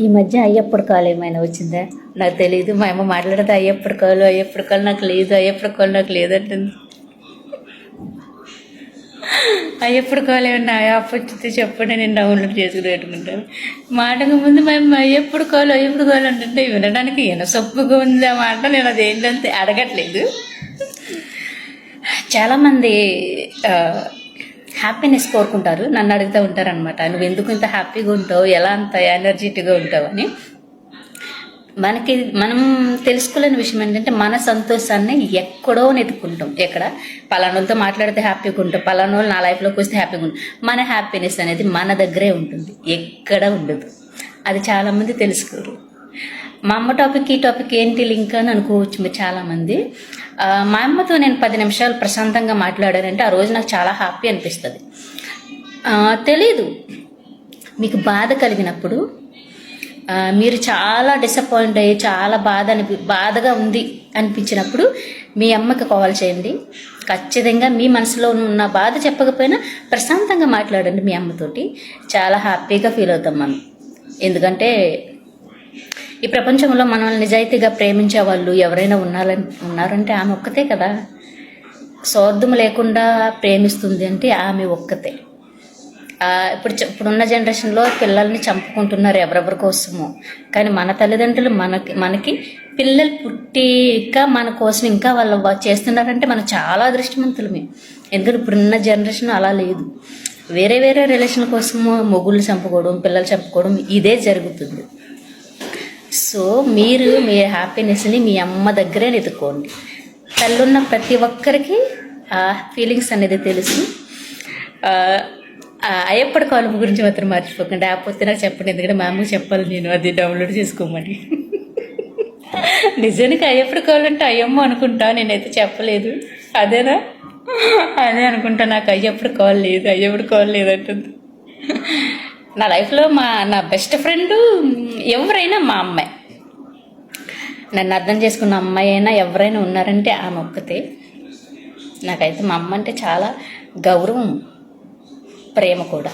ఈ మధ్య అయ్యప్పుడు కాలు ఏమైనా వచ్చిందా? నాకు తెలియదు మా అమ్మ మాట్లాడితే అయ్యప్పుడు కాలు అయ్యప్పుడు కాలు నాకు లేదు అయ్యప్పుడు కాలు నాకు లేదంటుంది అయ్యప్పుడు కాలు ఏమన్నా యాప్ వచ్చితే చెప్పండి నేను డౌన్లోడ్ చేసుకుని పెట్టుకుంటాను. మాటకు ముందు మేము అయ్యప్పుడు కాలు అయ్యప్పుడు కాలు అంటుంటే వినడానికి ఎనసొప్పుగా ఉంది ఆ మాట? నేను ఏంటంటే అడగట్లేదు. చాలామంది హ్యాపీనెస్ కోరుకుంటారు. నన్ను అడుగుతూ ఉంటారు అనమాట నువ్వు ఎందుకు ఇంత హ్యాపీగా ఉంటావు? ఎలా అంత ఎనర్జెటిక్గా ఉంటావు? అని. మనకి మనం తెలుసుకోలేని విషయం ఏంటంటే మన సంతోషాన్ని ఎక్కడో నెతుక్కుంటాం ఎక్కడ? పలానోళ్ళతో మాట్లాడితే హ్యాపీగా ఉంటాం పలానోళ్ళు నా లైఫ్లోకి వస్తే హ్యాపీగా ఉంటాం మన హ్యాపీనెస్ అనేది మన దగ్గరే ఉంటుంది. ఎక్కడ ఉండదు. అది చాలామంది తెలుసుకోరు. మా అమ్మ టాపిక్ ఈ టాపిక్ ఏంటి లింక్ అని అనుకోవచ్చు మీరు చాలామంది. మా అమ్మతో నేను పది నిమిషాలు ప్రశాంతంగా మాట్లాడానంటే ఆ రోజు నాకు చాలా హ్యాపీ అనిపిస్తుంది. తెలీదు. మీకు బాధ కలిగినప్పుడు మీరు చాలా డిసప్పాయింట్ అయ్యి చాలా బాధ అనిపి బాధగా ఉంది అనిపించినప్పుడు మీ అమ్మకి కాల్ చేయండి. ఖచ్చితంగా మీ మనసులో ఉన్న బాధ చెప్పకపోయినా ప్రశాంతంగా మాట్లాడండి మీ అమ్మతోటి. చాలా హ్యాపీగా ఫీల్ అవుతాం మనం. ఎందుకంటే ఈ ప్రపంచంలో మనల్ని నిజాయితీగా ప్రేమించే వాళ్ళు ఎవరైనా ఉన్నారని ఉన్నారంటే ఆమె ఒక్కతే కదా. స్వార్థం లేకుండా ప్రేమిస్తుంది అంటే ఆమె ఒక్కతే. ఇప్పుడు ఇప్పుడున్న జనరేషన్లో పిల్లల్ని చంపుకుంటున్నారు ఎవరెవరి కోసమో. కానీ మన తల్లిదండ్రులు మనకి మనకి పిల్లలు పుట్టి ఇంకా మన కోసం ఇంకా వాళ్ళు చేస్తున్నారంటే మనం చాలా అదృష్టవంతులమే. ఎందుకంటే ఇప్పుడున్న జనరేషన్ అలా లేదు. వేరే వేరే రిలేషన్ కోసము మొగుళ్ళు చంపుకోవడం పిల్లలు చంపుకోవడం ఇదే జరుగుతుంది. సో మీరు మీ హ్యాపీనెస్ని మీ అమ్మ దగ్గరే వెతుక్కోండి తల్లున్న ప్రతి ఒక్కరికి ఆ ఫీలింగ్స్ అనేది తెలుసు. ఆ, అయ్యప్పటి కాలం గురించి మాత్రం మర్చిపోకండి. లేకపోతే నాకు చెప్పండి ఎందుకంటే మా అమ్మకి చెప్పాలి నేను అది డౌన్లోడ్ చేసుకోమని. నిజానికి అయ్యప్పటి కాలం అంటే అయ్యమ్మ అనుకుంటా నేనైతే చెప్పలేదు. అదేనా? అదే అనుకుంటా నాకు అయ్యప్పుడు కాల్ లేదు అయ్యప్పుడు కాల్ లేదంటుంది. నా లైఫ్లో మా నా బెస్ట్ ఫ్రెండ్ ఎవరైనా మా అమ్మాయి నన్ను అర్థం చేసుకున్న అమ్మాయి అయినా ఎవరైనా ఉన్నారంటే ఆమె ఒక్కతే. నాకైతే మా అమ్మ అంటే చాలా గౌరవం ప్రేమ కూడా.